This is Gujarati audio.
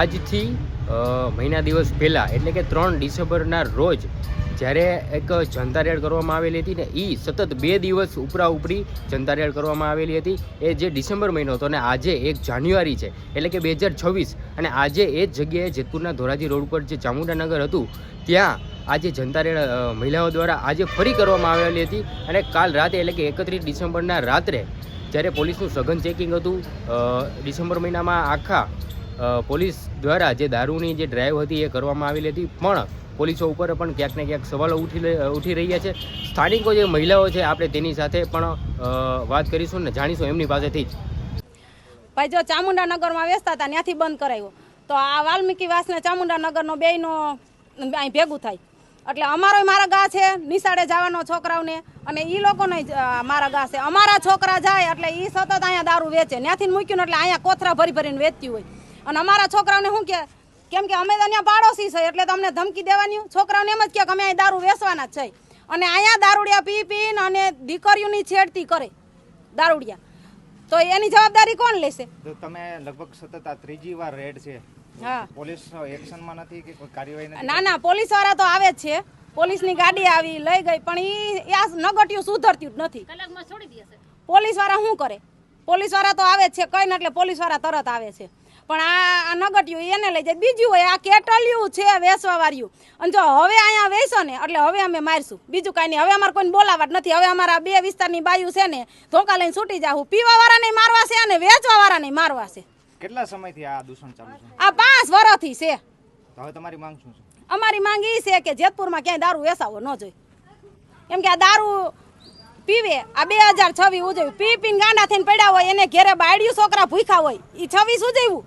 આજથી મહિના દિવસ પહેલાં, એટલે કે ત્રણ ડિસેમ્બરના રોજ, જ્યારે એક જનતા રેડ કરવામાં આવેલી હતી ને એ સતત બે દિવસ ઉપરા ઉપરી જનતા રેડ કરવામાં આવેલી હતી. એ જે ડિસેમ્બર મહિનો હતો અને આજે એક જાન્યુઆરી છે, એટલે કે બે હજાર છવ્વીસ. અને આજે એ જ જગ્યાએ જેતપુરના ધોરાજી રોડ ઉપર જે ચામુંડાનગર હતું, ત્યાં આજે જનતા રેડ મહિલાઓ દ્વારા આજે ફરી કરવામાં આવેલી હતી. અને કાલ રાતે, એટલે કે એકત્રીસ ડિસેમ્બરના રાત્રે, જ્યારે પોલીસનું સઘન ચેકિંગ હતું ડિસેમ્બર મહિનામાં આખા પોલીસ દ્વારા જે દારૂની જે ડ્રાઈવ હતી એ કરવામાં આવેલી હતી. પણ પોલીસો ઉપર પણ ક્યાંક ને ક્યાંક સવાલો ઉઠી ઉઠી રહ્યા છે. સ્થાનિકો જે મહિલાઓ છે, આપણે તેની સાથે પણ વાત કરીશું ને જાણીશું એમની પાસેથી જ. ભાઈ, જો ચામુંડા નગરમાં વેચતા હતા, ત્યાંથી બંધ કરાવ્યો તો આ વાલ્મીકી વાસને ચામુંડાનગરનો ચામુંડા નગરનો બેયનો અહીં ભેગું થાય. એટલે અમારોય મારા ગા છે, નિશાળે જવાનો છોકરાઓને. અને એ લોકોને મારા ગા છે. અમારા છોકરા જાય, એટલે એ સતત અહીંયા દારૂ વેચે. ત્યાંથી મૂક્યું એટલે અહીંયા કોથરા ભરી ભરીને વેચતી હોય. અને અમારા છોકરાઓને શું કે કેમ કે અમે તો અહીંયા પાડોશી છે એટલે તમને ધમકી દેવાની. છોકરાઓને એમ જ કે અમે અહીં દારૂ વેચવાના જ છે. અને અહીંયા દારૂડિયા પી પીને અને દીકરીઓની છેડતી કરે દારૂડિયા. તો એની જવાબદારી કોણ લેશે? તો તમે લગભગ સતત આ ત્રીજી વાર રેડ છે. હા. પોલીસ એક્શનમાં નથી કે કોઈ કાર્યવાહી નથી? ના ના પોલીસવાળા તો આવે જ છે. પોલીસની ગાડી આવી લઈ ગઈ પણ ઈ આ નગટિયું સુધરતું જ નથી. પોલીસવાળા શું કરે? પોલીસવાળા તો આવે જ છે કઈ ને એટલે પોલીસવાળા તરત આવે છે. પણ આ આ નગટિયું એને લઈ જાય. બીજું હોય આ કેટલિયું છે વેસવા વાળ્યું અને જો હવે અહીંયા વેચો ને એટલે હવે અમે મારશું. બીજું કાંઈ નહીં. હવે અમારે કોઈને બોલાવાટ નથી. હવે અમારા બે વિસ્તારની બાયું છે ને ધોકા લઈને છૂટી જાવું પીવા વાળાને મારવા છે અને વેચવા વાળાને મારવા છે. કેટલા સમયથી આ દૂષણ ચાલુ છે? આ પાંચ વર્ષથી છે. હવે તમારી માંગ શું છે? અમારી માંગ એ છે કે જેતપુરમાં ક્યાંય દારૂ વેસાવો ન જોઈએ. એમ કે આ દારૂ પીવે આ બે હજાર છવ્વીસ ઉજવ્યું. પી પીને ગાંડા થઈને પડ્યા હોય એને ઘેરે બાળ્યું છોકરા ભૂખ્યા હોય એ છવ્વીસ ઉજવ્યું.